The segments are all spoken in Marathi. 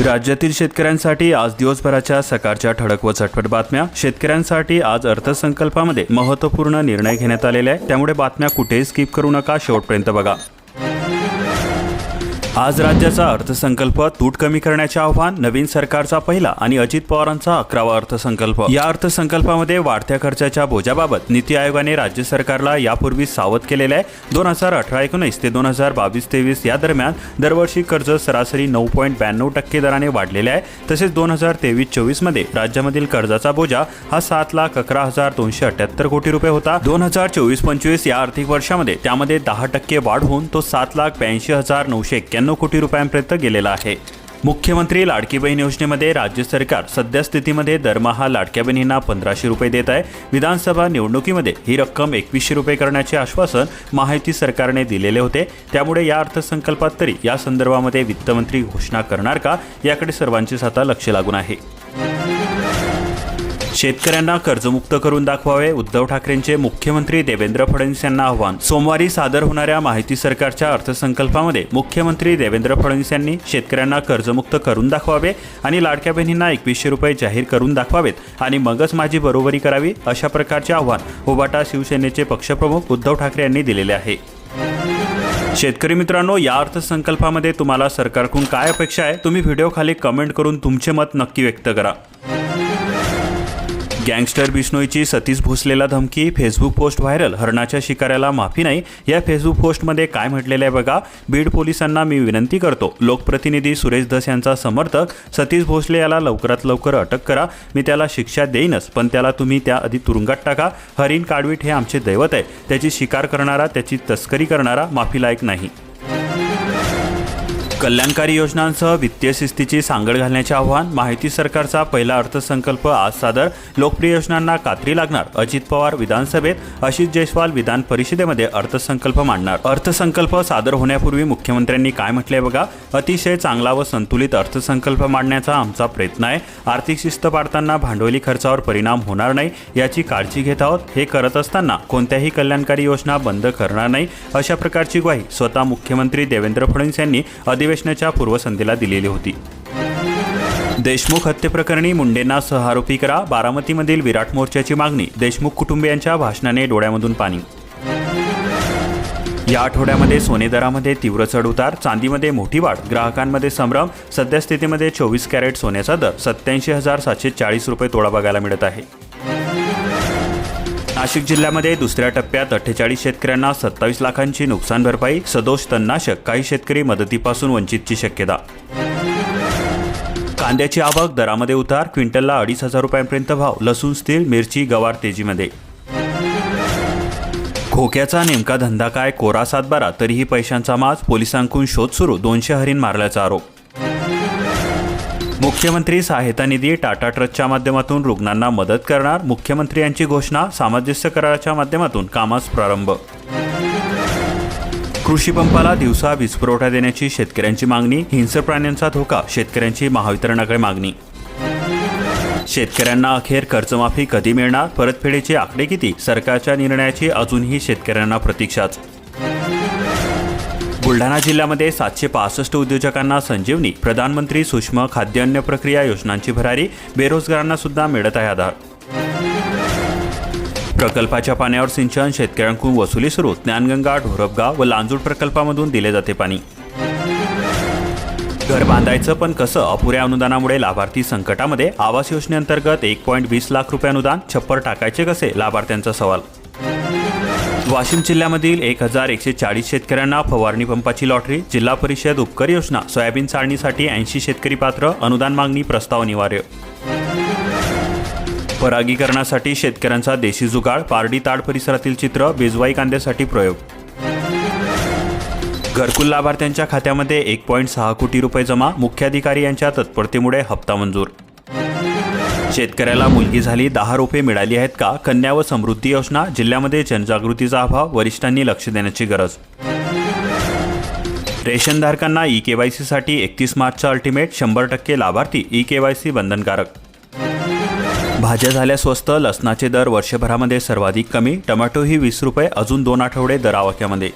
राज्यातील शेतकऱ्यांसाठी आज दिवसभराच्या सकाळच्या ठळक व चटपट बातम्या. शेतकऱ्यांसाठी आज अर्थसंकल्पामध्ये महत्त्वपूर्ण निर्णय घेण्यात आलेले आहे त्यामुळे बातम्या कुठेही स्किप करू नका. शेवटपर्यंत बघा. आज राज्याचा अर्थसंकल्प तूट कमी करण्याचे आव्हान नवीन सरकारचा पहिला आणि अजित पवारांचा अकरावा अर्थसंकल्प. या अर्थसंकल्पामध्ये वाढत्या खर्चाच्या बोजाबाबत नीती आयोगाने राज्य सरकारला यापूर्वी सावध केलेले आहे. दोन हजार अठरा एकोणीस ते दोन हजार बावीस तेवीस या दरम्यान दरवर्षी कर्ज सरासरी नऊ पॉईंट ब्याण्णव टक्के दराने वाढलेले आहे. तसेच दोन हजार तेवीस चोवीसमध्ये राज्यामधील कर्जाचा बोजा हा सात लाख अकरा हजार दोनशे अठ्याहत्तर कोटी रुपये होता. दोन हजार चोवीस पंचवीस या आर्थिक वर्षामध्ये त्यामध्ये दहा टक्के वाढ होऊन तो सात लाख ब्याऐंशी हजार नऊशे एक्क्याण्णव कोटी रुपयांपर्यंत गेलेला आहे. मुख्यमंत्री लाडकी बहीण योजनेमध्ये राज्य सरकार सध्या स्थितीमध्ये दरमहा लाडक्या बहिणींना पंधराशे रुपये देत आहे. विधानसभा निवडणुकीमध्ये ही रक्कम एकवीसशे रुपये करण्याचे आश्वासन महायुती सरकारने दिलेले होते. त्यामुळे या अर्थसंकल्पात तरी या संदर्भामध्ये वित्तमंत्री घोषणा करणार का? याकडे सर्वांचीच आता लक्ष लागून आहे. शेतकऱ्यांना कर्जमुक्त करून दाखवावे उद्धव ठाकरेंचे मुख्यमंत्री देवेंद्र फडणवीस यांना आव्हान. सोमवारी सादर होणाऱ्या माहिती सरकारच्या अर्थसंकल्पामध्ये मुख्यमंत्री देवेंद्र फडणवीस यांनी शेतकऱ्यांना कर्जमुक्त करून दाखवावे आणि लाडक्या बहिणींना एकवीसशे रुपये जाहीर करून दाखवावेत आणि मगच माझी बरोबरी करावी अशा प्रकारचे आव्हान उबाटा शिवसेनेचे पक्षप्रमुख उद्धव ठाकरे यांनी दिलेले आहे. शेतकरी मित्रांनो या अर्थसंकल्पामध्ये तुम्हाला सरकारकडून काय अपेक्षा आहे? तुम्ही व्हिडिओ खाली कमेंट करून तुमचे मत नक्की व्यक्त करा. गँगस्टर बिष्णोईची सतीश भोसलेला धमकी फेसबुक पोस्ट व्हायरल हरणाच्या शिकाऱ्याला माफी नाही. या फेसबुक पोस्टमध्ये काय म्हटलेलं आहे बघा बीड पोलिसांना मी विनंती करतो. लोकप्रतिनिधी सुरेश धस यांचा समर्थक सतीश भोसले याला लवकरात लवकर अटक करा. मी त्याला शिक्षा देईनच पण त्याला तुम्ही त्या आधी तुरुंगात टाका. हरिण काडवीट हे आमचे दैवत आहे. त्याची शिकार करणारा त्याची तस्करी करणारा माफीलायक नाही. कल्याणकारी योजनांसह वित्तीय शिस्तीची सांगड घालण्याचे आव्हान माहिती सरकारचा पहिला अर्थसंकल्प आज सादर लोकप्रिय योजनांना कात्री लागणार अजित पवार विधानसभेत अशित जयस्वाल विधान परिषदेमध्ये अर्थसंकल्प मांडणार. अर्थसंकल्प सादर होण्यापूर्वी मुख्यमंत्र्यांनी काय म्हटले बघा? अतिशय चांगला व संतुलित अर्थसंकल्प मांडण्याचा आमचा प्रयत्न आहे. आर्थिक शिस्त पाडताना भांडवली खर्चावर परिणाम होणार नाही याची काळजी घेत आहोत. हे करत असताना कोणत्याही कल्याणकारी योजना बंद करणार नाही अशा प्रकारची ग्वाही स्वतः मुख्यमंत्री देवेंद्र फडणवीस यांनी अधिवेशनाच्या पूर्वसंध्येला दिलेली होती. देशमुख हत्येप्रकरणी मुंडेंना सहआरोपी करा बारामतीमधील विराट मोर्चाची मागणी देशमुख कुटुंबियांच्या भाषणाने डोळ्यामधून पाणी. या आठवड्यामध्ये सोने दरामध्ये तीव्र चढउतार चांदीमध्ये मोठी वाढ ग्राहकांमध्ये संभ्रम सध्या स्थितीमध्ये चोवीस कॅरेट सोन्याचा दर सत्याऐंशी हजार सातशे चाळीस रुपये तोळा बघायला मिळत आहे. नाशिक जिल्ह्यामध्ये दुसऱ्या टप्प्यात अठ्ठेचाळीस शेतकऱ्यांना सत्तावीस लाखांची नुकसान भरपाई सदोष तणनाशक काही शेतकरी मदतीपासून वंचितची शक्यता. कांद्याची आवक दरामध्ये उतार क्विंटलला अडीच हजार रुपयांपर्यंत भाव लसूण स्थिर मिरची गवार तेजीमध्ये. खोक्याचा नेमका धंदा काय कोरा सातबारा तरीही पैशांचा माज पोलिसांकडून शोध सुरू दोनशे हरीण मारल्याचा आरोप. मुख्यमंत्री सहायता निधी टाटा ट्रस्टच्या माध्यमातून रुग्णांना मदत करणार. मुख्यमंत्री यांची घोषणा सामंजस्य कराराच्या माध्यमातून कामास प्रारंभ. कृषी पंपाला दिवसा वीज पुरवठा देण्याची शेतकऱ्यांची मागणी. हिंस्र प्राण्यांचा धोका शेतकऱ्यांची महावितरणाकडे मागणी. शेतकऱ्यांना अखेर कर्जमाफी कधी मिळणार? परतफेडीचे आकडे किती? सरकारच्या निर्णयाची अजूनही शेतकऱ्यांना प्रतीक्षाच. बुलढाणा जिल्ह्यामध्ये सातशे पासष्ट उद्योजकांना संजीवनी प्रधानमंत्री सूक्ष्म खाद्यान्न प्रक्रिया योजनांची भरारी बेरोजगारांना सुद्धा मिळत आहे आधार. प्रकल्पाच्या पाण्यावर सिंचन शेतकऱ्यांकडून वसुली सुरू ज्ञानगंगा ढोरपगाव व लांजूड प्रकल्पामधून दिले जाते पाणी. घर बांधायचं पण कसं? अपुऱ्या अनुदानामुळे लाभार्थी संकटामध्ये आवास योजनेअंतर्गत एक पॉईंट वीस लाख रुपये अनुदान छप्पर टाकायचे कसे? लाभार्थ्यांचा सवाल वाशिम जिल्ह्यामधील एक हजार एकशे चाळीस शेतकऱ्यांना फवारणी पंपाची लॉटरी जिल्हा परिषद उपकर योजना सोयाबीन चाळणीसाठी ऐंशी शेतकरी पात्र अनुदान मागणी प्रस्ताव अनिवार्य. परागीकरणासाठी शेतकऱ्यांचा देशी जुगाड पारडी ताड परिसरातील चित्र बेजवाई कांद्यासाठी प्रयोग. घरकुल लाभार्थ्यांच्या खात्यामध्ये एक पॉईंट सहा कोटी रुपये जमा मुख्याधिकारी यांच्या तत्परतेमुळे हप्ता मंजूर. शेतकऱ्याला मुलगी झाली दहा रुपये मिळाली आहेत का? कन्या व समृद्धी योजना जिल्ह्यामध्ये जनजागृतीचा अभाव वरिष्ठांनी लक्ष देण्याची गरज. रेशनधारकांना ई के वाय सीसाठी एकतीस मार्चचा अल्टिमेट शंभर टक्के लाभार्थी ई के वाय सी बंधनकारक. भाज्या झाल्या स्वस्त लसणाचे दर वर्षभरामध्ये सर्वाधिक कमी टमॅटोही वीस रुपये अजून दोन आठवडे दरावाक्यामध्ये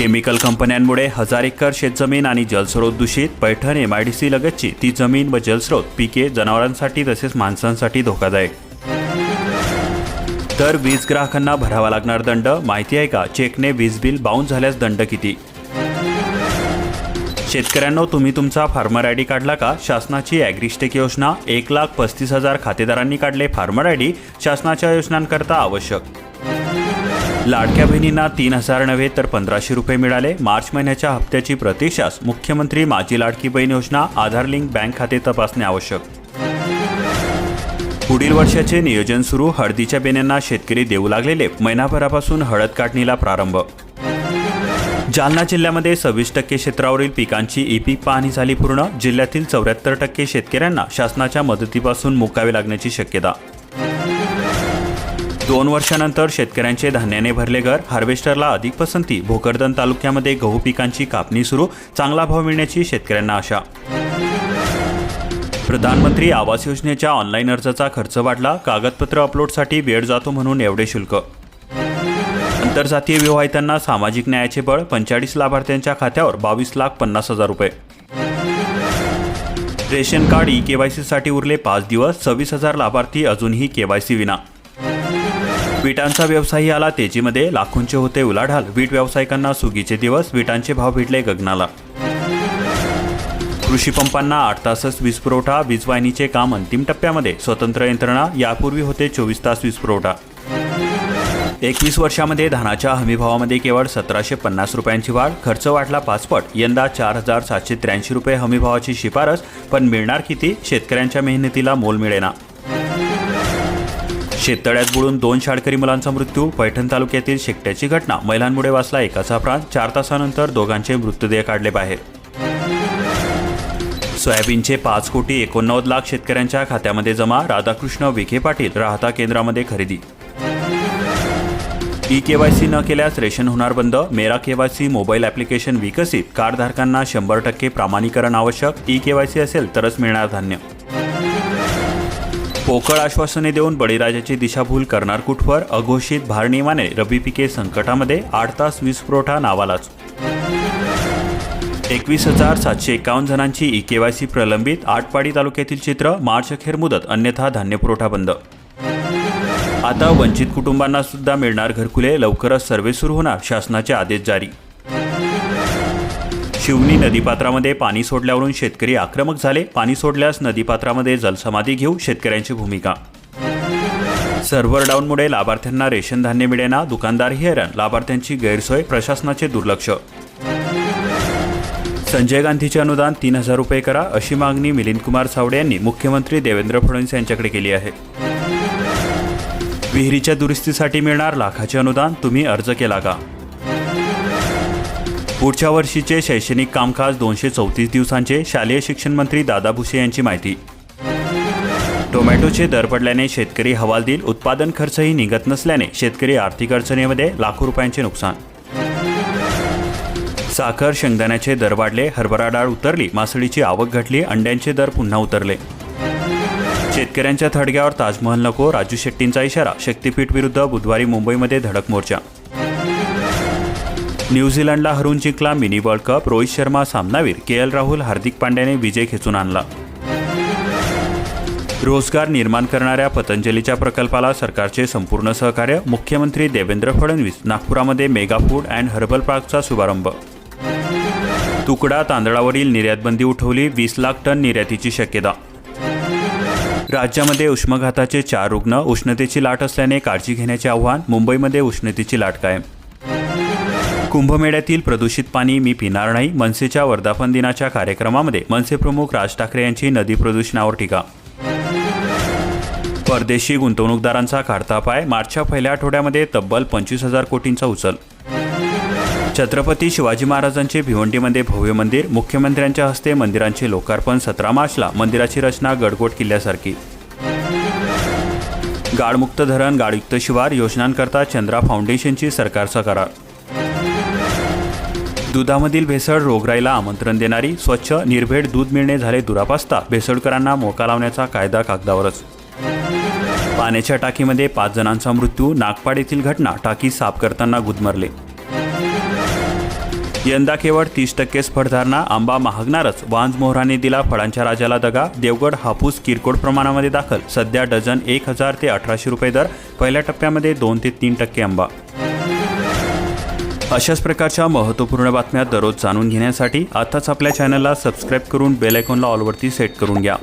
केमिकल कंपन्यांमुळे हजार एकर शेतजमीन आणि जलस्रोत दूषित पैठण एमआयडीसी लगतची ती जमीन व जलस्रोत पिके जनावरांसाठी तसेच माणसांसाठी धोकादायक. तर वीज ग्राहकांना भरावा लागणार दंड माहिती आहे का? चेकने वीज बिल बाउन्स झाल्यास दंड किती? शेतकऱ्यांनो तुम्ही तुमचा फार्मर आय डी काढला का? शासनाची ॲग्रिस्टेक योजना एक लाख पस्तीस हजार खातेदारांनी काढले फार्मर आय डी शासनाच्या योजनांकरता आवश्यक. लाडक्या बहिणींना तीन हजार नव्हे तर पंधराशे रुपये मिळाले. मार्च महिन्याच्या हप्त्याची प्रतीक्षास मुख्यमंत्री माझी लाडकी बहीण योजना आधार लिंक बँक खाते तपासणे आवश्यक. पुढील वर्षाचे नियोजन सुरू. हळदीच्या बेण्यांना शेतकरी देऊ लागलेले. महिनाभरापासून हळद काढणीला प्रारंभ. जालना जिल्ह्यामध्ये सव्वीस टक्के क्षेत्रावरील पिकांची ई पीक पाहणी झाली पूर्ण. जिल्ह्यातील चौऱ्याहत्तर टक्के शेतकऱ्यांना शासनाच्या मदतीपासून मुकावे लागण्याची शक्यता. दोन वर्षानंतर शेतकऱ्यांचे धान्याने भरले घर हार्वेस्टरला अधिक पसंती. भोकरदन तालुक्यामध्ये गहू पिकांची कापणी सुरू चांगला भाव मिळण्याची शेतकऱ्यांना आशा. प्रधानमंत्री आवास योजनेच्या ऑनलाईन अर्जाचा खर्च वाढला कागदपत्र अपलोडसाठी वेळ जातो म्हणून एवढे शुल्क. आंतरजातीय विवाहितांना सामाजिक न्यायाचे बळ पंचेचाळीस लाभार्थ्यांच्या खात्यावर बावीस लाख पन्नास हजार रुपये. रेशन कार्ड ई केवायसीसाठी उरले पाच दिवस सव्वीस हजार लाभार्थी अजूनही केवायसी विना. विटांचा व्यवसायही आला. तेजीमध्ये लाखोंचे होते उलाढाल. वीट व्यावसायिकांना सुगीचे दिवस विटांचे भाव भिडले गगनाला. कृषी पंपांना आठ तासच वीज पुरवठा वीजवाहिनीचे काम अंतिम टप्प्यामध्ये. स्वतंत्र यंत्रणा यापूर्वी होते चोवीस तास वीज पुरवठा. एकवीस वर्षामध्ये धानाच्या हमीभावामध्ये केवळ सतराशे पन्नास रुपयांची वाढ खर्च वाढला पाचपट. यंदा चार हजार सातशे त्र्याऐंशी रुपये हमीभावाची शिफारस पण मिळणार किती? शेतकऱ्यांच्या मेहनतीला मोल मिळेना. शेततळ्यात बुडून दोन शाळकरी मुलांचा मृत्यू पैठण तालुक्यातील शेकट्याची घटना. महिलांमुळे वाचला एकाचा प्राण. चार तासानंतर दोघांचे मृतदेह काढले बाहेर. सोयाबीनचे पाच कोटी एकोणनव्वद लाख शेतकऱ्यांच्या खात्यामध्ये जमा. राधाकृष्ण विखे पाटील राहता केंद्रामध्ये खरेदी. ई केवायसी न केल्यास रेशन होणार बंद. मेरा केवायसी मोबाईल ॲप्लिकेशन विकसित. कार्डधारकांना शंभर टक्के प्रामाणीकरण आवश्यक. ई केवायसी असेल तरच मिळणार धान्य. पोकळ आश्वासने देऊन बळीराजाची दिशाभूल करणार कुठवर? अघोषित भारनियमाने रबी पिके संकटामध्ये आठ तास वीज पुरवठा नावालाच. एकवीस हजार सातशे एकावन्न जणांची ई केवायसी प्रलंबित आटपाडी तालुक्यातील चित्र मार्च अखेर मुदत अन्यथा धान्य पुरवठा बंद. आता वंचित कुटुंबांना सुद्धा मिळणार घरकुले लवकरच सर्वे सुरू होणार शासनाचे आदेश जारी. शिवनी नदीपात्रामध्ये पाणी सोडल्यावरून शेतकरी आक्रमक झाले. पाणी सोडल्यास नदीपात्रामध्ये जलसमाधी घेऊ शेतकऱ्यांची भूमिका. सर्व्हर डाऊनमुळे लाभार्थ्यांना रेशन धान्य मिळेना दुकानदारही हैराण लाभार्थ्यांची गैरसोय प्रशासनाचे दुर्लक्ष. संजय गांधीचे अनुदान तीन हजार रुपये करा अशी मागणी मिलिंद कुमार सावडे यांनी मुख्यमंत्री देवेंद्र फडणवीस यांच्याकडे केली आहे. विहिरीच्या दुरुस्तीसाठी मिळणार लाखाचे अनुदान तुम्ही अर्ज केला का? पुढच्या वर्षीचे शैक्षणिक कामकाज दोनशे चौतीस दिवसांचे शालेय शिक्षण मंत्री दादा भुसे यांची माहिती. टोमॅटोचे दर पडल्याने शेतकरी हवालदिल उत्पादन खर्चही निघत नसल्याने शेतकरी आर्थिक अडचणीमध्ये लाखो रुपयांचे नुकसान. साखर शेंगदाण्याचे दर वाढले हरभरा डाळ उतरली मासळीची आवक घटली अंड्यांचे दर पुन्हा उतरले. शेतकऱ्यांच्या थडग्यावर ताजमहल नको राजू शेट्टींचा इशारा शक्तीपीठ विरुद्ध बुधवारी मुंबईमध्ये धडक मोर्चा. न्यूझीलंडला हरून जिंकला mini world cup Rohit Sharma सामनावीर के एल राहुल हार्दिक पांड्याने विजय खेचून आणला. रोजगार निर्माण करणाऱ्या पतंजलीच्या प्रकल्पाला सरकारचे संपूर्ण सहकार्य मुख्यमंत्री देवेंद्र फडणवीस नागपुरामध्ये मेगा फूड अँड हर्बल पार्कचा शुभारंभ. तुकडा तांदळावरील निर्यातबंदी उठवली वीस लाख टन निर्यातीची शक्यता. राज्यामध्ये उष्माघाताचे चार रुग्ण उष्णतेची लाट असल्याने काळजी घेण्याचे आव्हान मुंबईमध्ये उष्णतेची लाट कायम. कुंभमेळ्यातील प्रदूषित पाणी मी पिणार नाही. मनसेच्या वर्धापन दिनाच्या कार्यक्रमामध्ये मनसे प्रमुख राज ठाकरे यांची नदी प्रदूषणावर टीका. परदेशी गुंतवणूकदारांचा काढता पाय. मार्चच्या पहिल्या आठवड्यामध्ये तब्बल पंचवीस हजार कोटींचा उचल. छत्रपती शिवाजी महाराजांचे भिवंडीमध्ये भव्य मंदिर. मुख्यमंत्र्यांच्या हस्ते मंदिरांचे लोकार्पण सतरा मार्चला. मंदिराची रचना गडकोट किल्ल्यासारखी. गाळमुक्त धरण गाळयुक्त शिवार योजनांकरता चंद्रा फाउंडेशनची सरकारचा करार. दुधामधील भेसळ रोगराईला आमंत्रण देणारी स्वच्छ निर्भेड दूध मिळणे झाले दुरापास्ता भेसळकरांना मोका लावण्याचा कायदा कागदावरच. पाण्याच्या टाकीमध्ये पाच जणांचा मृत्यू नागपाड येथील घटना टाकी साफ करताना गुदमरले. यंदा केवळ तीस टक्केच फळधारणा आंबा महागणारच वांज मोहराने दिला फळांच्या राजाला दगा देवगड हापूस किरकोळ प्रमाणामध्ये दाखल सध्या डझन एक हजार ते अठराशे रुपये दर पहिल्या टप्प्यामध्ये दोन ते तीन टक्के आंबा. अशाच प्रकारच्या महत्त्वपूर्ण बातम्या दररोज जाणून घेण्यासाठी आताच आपल्या चॅनलला सबस्क्राईब करून बेल आयकॉनला ऑलवरती सेट करून घ्या.